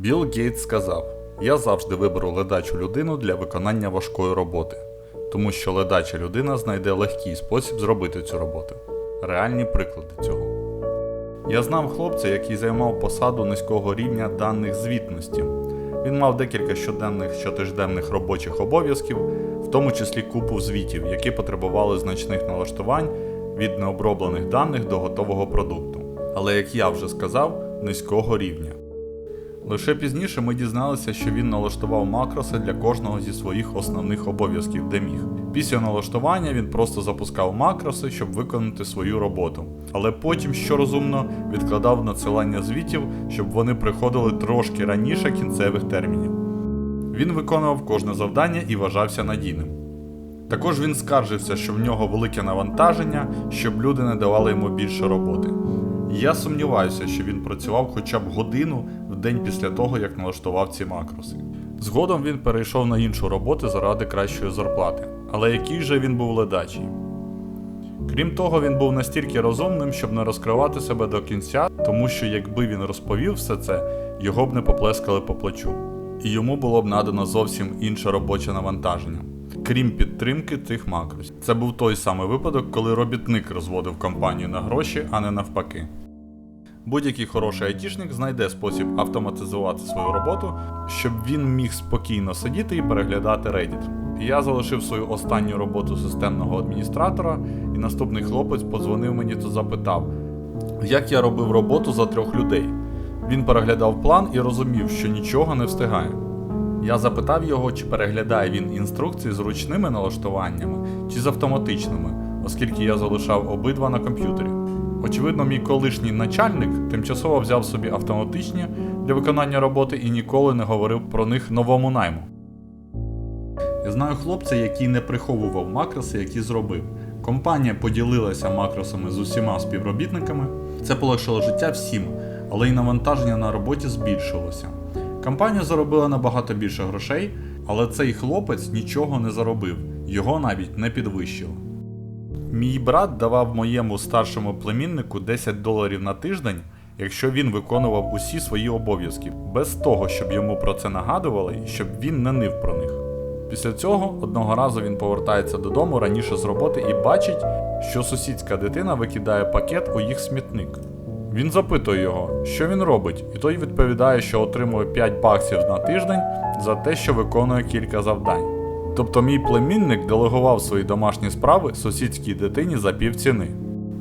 Білл Гейтс сказав: Я завжди виберу ледачу людину для виконання важкої роботи, тому що ледача людина знайде легкий спосіб зробити цю роботу. Реальні приклади цього. Я знав хлопця, який займав посаду низького рівня даних звітності. Він мав декілька щоденних щотижденних робочих обов'язків, в тому числі купу звітів, які потребували значних налаштувань від необроблених даних до готового продукту. Але, як я вже сказав, низького рівня. Лише пізніше ми дізналися, що він налаштував макроси для кожного зі своїх основних обов'язків, де міг. Після налаштування він просто запускав макроси, щоб виконати свою роботу. Але потім, що розумно, відкладав надсилання звітів, щоб вони приходили трошки раніше кінцевих термінів. Він виконував кожне завдання і вважався надійним. Також він скаржився, що в нього велике навантаження, щоб люди не давали йому більше роботи. Я сумніваюся, що він працював хоча б годину день після того, як налаштував ці макроси. Згодом він перейшов на іншу роботу заради кращої зарплати, але який же він був ледачий. Крім того, він був настільки розумним, щоб не розкривати себе до кінця, тому що якби він розповів все це, його б не поплескали по плечу. І йому було б надано зовсім інше робоче навантаження, крім підтримки цих макросів. Це був той самий випадок, коли робітник розводив компанію на гроші, а не навпаки. Будь-який хороший айтішник знайде спосіб автоматизувати свою роботу, щоб він міг спокійно сидіти і переглядати Reddit. Я залишив свою останню роботу системного адміністратора, і наступний хлопець подзвонив мені та запитав, як я робив роботу за трьох людей. Він переглядав план і розумів, що нічого не встигає. Я запитав його, чи переглядає він інструкції з ручними налаштуваннями чи з автоматичними, оскільки я залишав обидва на комп'ютері. Очевидно, мій колишній начальник тимчасово взяв собі автоматичні для виконання роботи і ніколи не говорив про них новому найму. Я знаю хлопця, який не приховував макроси, які зробив. Компанія поділилася макросами з усіма співробітниками. Це полегшило життя всім, але й навантаження на роботі збільшилося. Компанія заробила набагато більше грошей, але цей хлопець нічого не заробив, його навіть не підвищили. Мій брат давав моєму старшому племіннику 10 доларів на тиждень, якщо він виконував усі свої обов'язки, без того, щоб йому про це нагадували і щоб він не нив про них. Після цього одного разу він повертається додому раніше з роботи і бачить, що сусідська дитина викидає пакет у їх смітник. Він запитує його, що він робить, і той відповідає, що отримує 5 баксів на тиждень за те, що виконує кілька завдань. Тобто мій племінник делегував свої домашні справи сусідській дитині за півціни.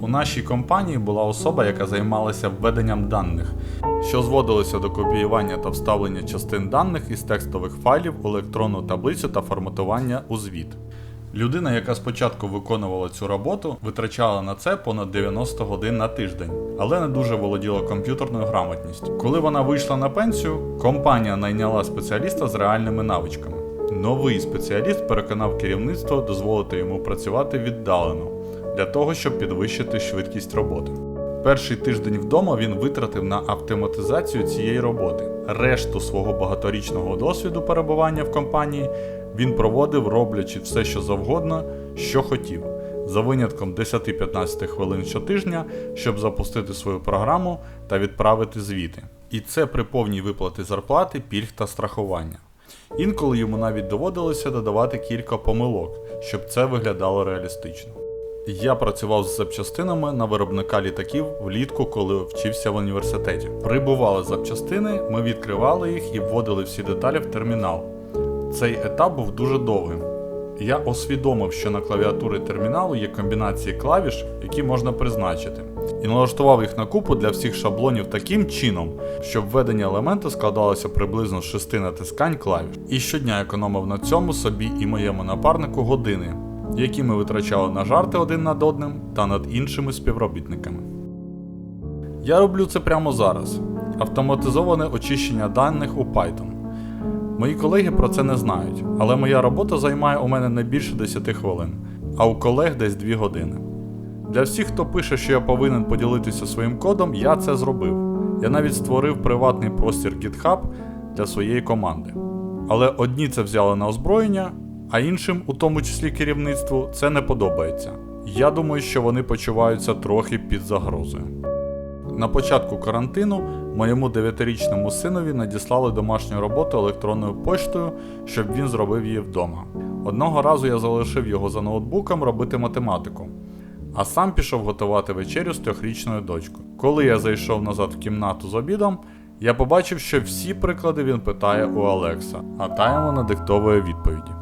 У нашій компанії була особа, яка займалася введенням даних, що зводилося до копіювання та вставлення частин даних із текстових файлів у електронну таблицю та форматування у звіт. Людина, яка спочатку виконувала цю роботу, витрачала на це понад 90 годин на тиждень, але не дуже володіла комп'ютерною грамотністю. Коли вона вийшла на пенсію, компанія найняла спеціаліста з реальними навичками. Новий спеціаліст переконав керівництво дозволити йому працювати віддалено для того, щоб підвищити швидкість роботи. Перший тиждень вдома він витратив на автоматизацію цієї роботи. Решту свого багаторічного досвіду перебування в компанії він проводив, роблячи все, що завгодно, що хотів, за винятком 10-15 хвилин щотижня, щоб запустити свою програму та відправити звіти. І це при повній виплаті зарплати, пільг та страхування. Інколи йому навіть доводилося додавати кілька помилок, щоб це виглядало реалістично. Я працював з запчастинами на виробника літаків влітку, коли вчився в університеті. Прибували запчастини, ми відкривали їх і вводили всі деталі в термінал. Цей етап був дуже довгим. Я усвідомив, що на клавіатурі терміналу є комбінації клавіш, які можна призначити, і налаштував їх на купу для всіх шаблонів таким чином, щоб введення елементу складалося приблизно з шести натискань клавіш. І щодня економив на цьому собі і моєму напарнику години, які ми витрачали на жарти один над одним та над іншими співробітниками. Я роблю це прямо зараз. Автоматизоване очищення даних у Python. Мої колеги про це не знають, але моя робота займає у мене не більше 10 хвилин, а у колег десь 2 години. Для всіх, хто пише, що я повинен поділитися своїм кодом, я це зробив. Я навіть створив приватний простір GitHub для своєї команди. Але одні це взяли на озброєння, а іншим, у тому числі керівництву, це не подобається. Я думаю, що вони почуваються трохи під загрозою. На початку карантину моєму 9-річному синові надіслали домашню роботу електронною поштою, щоб він зробив її вдома. Одного разу я залишив його за ноутбуком робити математику, а сам пішов готувати вечерю з трьохрічною дочкою. Коли я зайшов назад в кімнату з обідом, я побачив, що всі приклади він питає у Алекса, а та йому надиктовує відповіді.